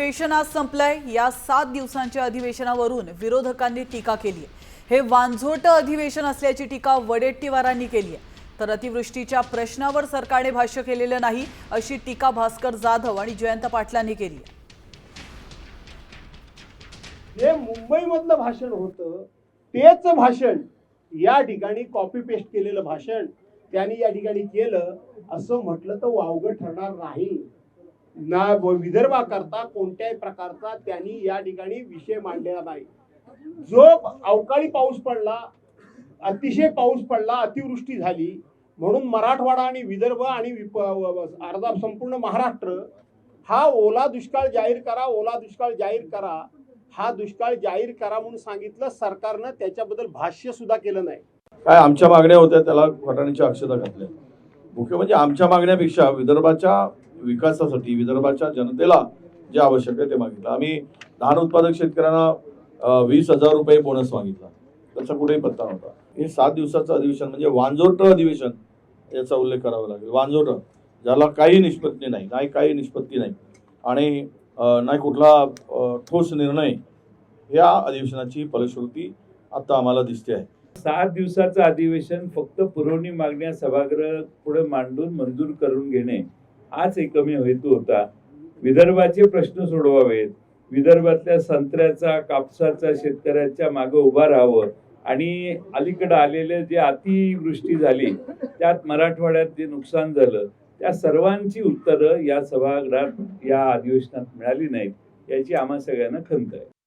अधिवेशन आज संपलंय. या सात दिवसांच्या अधिवेशनावरून विरोधकांनी टीका केली आहे हे वांझोट अधिवेशन असल्याची टीका वडेट्टीवारांनी केली आहे तर अतिवृष्टीच्या प्रश्नावर सरकारने भाष्य केलेलं नाही अशी टीका भास्कर जाधव आणि जयंत पाटलांनी केली आहे जे मुंबईमधलं भाषण होतं. तेच भाषण या ठिकाणी कॉपी पेस्ट केलेलं भाषण त्यांनी या ठिकाणी केलं. असं म्हटलं तर वावगं ठरणार नाही. ना विदर्भाकरता कोणत्याही प्रकारचा त्यांनी या ठिकाणी विषय मांडलेला नाही. जो अवकाळी पाऊस पडला अतिशय पाऊस पडला अतिवृष्टी झाली म्हणून मराठवाडा आणि विदर्भ आणि विप- अर्धा संपूर्ण महाराष्ट्र हा ओला दुष्काळ जाहीर करा ओला दुष्काळ जाहीर करा हा दुष्काळ जाहीर करा म्हणून सांगितलं सरकारनं त्याच्याबद्दल भाष्य सुद्धा केलं नाही. काय आमच्या मागण्या होत्या त्याला फटाण्याच्या अक्षता घातल्या. मुख्य म्हणजे आमच्या मागण्यापेक्षा विदर्भाच्या विकासासाठी विदर्भाच्या जनतेला जे आवश्यक आहे ते मागितलं. आम्ही धान उत्पादक शेतकऱ्यांना वीस हजार रुपये बोनस मागितला. त्याचा कुठेही पत्ता नव्हता. हे सात दिवसाचं अधिवेशन म्हणजे वांजोट अधिवेशन याचा उल्लेख करावा लागेल. वांजोट ज्याला काही निष्पत्ती नाही नाही काही निष्पत्ती नाही आणि नाही कुठला ठोस निर्णय या अधिवेशनाची फलश्रुती आता आम्हाला दिसते आहे. सात दिवसाचं अधिवेशन फक्त पुरवणी मागण्या सभागृह पुढे मांडून मंजूर करून घेणे हाच एकमेव हेतू होता. विदर्भाचे प्रश्न सोडवावेत. विदर्भातल्या संत्र्याचा कापसाचा शेतकऱ्याच्या मागे उभा राहावं. आणि अलीकडे आलेले जे अतिवृष्टी झाली त्यात मराठवाड्यात जे नुकसान झालं त्या सर्वांची उत्तरं या सभागृहात या अधिवेशनात मिळाली नाहीत. याची आम्हा सगळ्यांना खंत आहे.